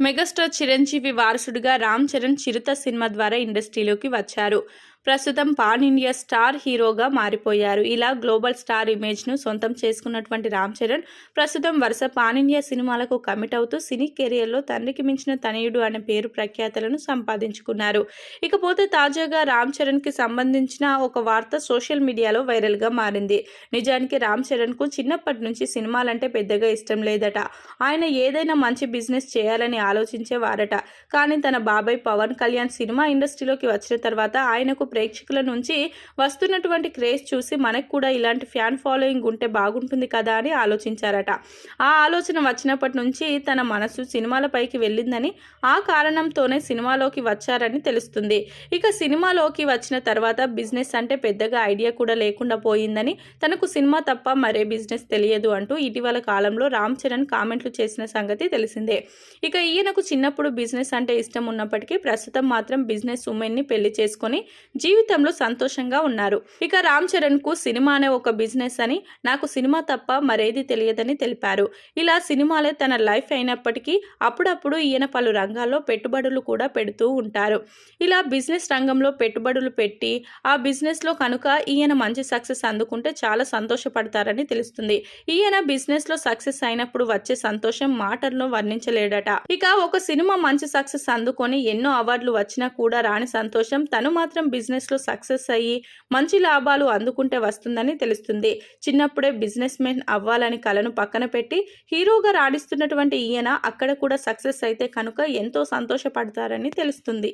Megastar Chiranjeevi వారసుడిగా రామ్ చరణ్ చిరుత cinema ద్వారా ఇండస్ట్రీలోకి వచ్చారు. ప్రస్తుతం పాన్ ఇండియా స్టార్ హీరోగా మారిపోయారు. ఇలా గ్లోబల్ స్టార్ ఇమేజ్ను సొంతం చేసుకున్నటువంటి రామ్ చరణ్ ప్రస్తుతం వరుస పాన్ ఇండియా సినిమాలకు కమిట్ అవుతూ సినీ కెరియర్లో తండ్రికి మించిన తనయుడు అనే పేరు ప్రఖ్యాతలను సంపాదించుకున్నారు. ఇకపోతే తాజాగా రామ్ చరణ్కి సంబంధించిన ఒక వార్త సోషల్ మీడియాలో వైరల్గా మారింది. నిజానికి రామ్ చరణ్కు చిన్నప్పటి నుంచి సినిమాలంటే పెద్దగా ఇష్టం లేదట. ఆయన ఏదైనా మంచి బిజినెస్ చేయాలని ఆలోచించేవారట. కానీ తన బాబాయ్ పవన్ కళ్యాణ్ సినిమా ఇండస్ట్రీలోకి వచ్చిన తర్వాత ఆయనకు ప్రేక్షకుల నుంచి వస్తున్నటువంటి క్రేజ్ చూసి మనకు కూడా ఇలాంటి ఫ్యాన్ ఫాలోయింగ్ ఉంటే బాగుంటుంది కదా అని ఆలోచించారట. ఆ ఆలోచన వచ్చినప్పటి నుంచి తన మనసు సినిమాలపైకి వెళ్ళిందని ఆ కారణంతోనే సినిమాలోకి వచ్చారని తెలుస్తుంది. ఇక సినిమాలోకి వచ్చిన తర్వాత బిజినెస్ అంటే పెద్దగా ఐడియా కూడా లేకుండా పోయిందని తనకు సినిమా తప్ప మరే బిజినెస్ తెలియదు అంటూ ఇటీవల కాలంలో రామ్ చరణ్ కామెంట్లు చేసిన సంగతి తెలిసిందే. ఇక ఈయనకు చిన్నప్పుడు బిజినెస్ అంటే ఇష్టం ఉన్నప్పటికీ ప్రస్తుతం మాత్రం బిజినెస్ ఉమెన్ని పెళ్ళి చేసుకొని జీవితంలో సంతోషంగా ఉన్నారు. ఇక రామ్ చరణ్కు సినిమా అనే ఒక బిజినెస్ అని నాకు సినిమా తప్ప మరేది తెలియదని తెలిపారు. ఇలా సినిమాలే తన లైఫ్ అయినప్పటికీ అప్పుడప్పుడు ఈయన పలు రంగాల్లో పెట్టుబడులు కూడా పెడుతూ ఉంటారు. ఇలా బిజినెస్ రంగంలో పెట్టుబడులు పెట్టి ఆ బిజినెస్లో కనుక ఈయన మంచి సక్సెస్ అందుకుంటే చాలా సంతోషపడతారని తెలుస్తుంది. ఈయన బిజినెస్లో సక్సెస్ అయినప్పుడు వచ్చే సంతోషం మాటల్లో వర్ణించలేడట. ఇక ఒక సినిమా మంచి సక్సెస్ అందుకొని ఎన్నో అవార్డులు వచ్చినా కూడా రాని సంతోషం తను మాత్రం బిజినెస్ బిజినెస్లో సక్సెస్ అయ్యి మంచి లాభాలు అందుకుంటే వస్తుందని తెలుస్తుంది. చిన్నప్పుడే బిజినెస్ మెన్ అవ్వాలని కలను పక్కన పెట్టి హీరోగా రాణిస్తున్నటువంటి ఈయన అక్కడ కూడా సక్సెస్ అయితే కనుక ఎంతో సంతోషపడతారని తెలుస్తుంది.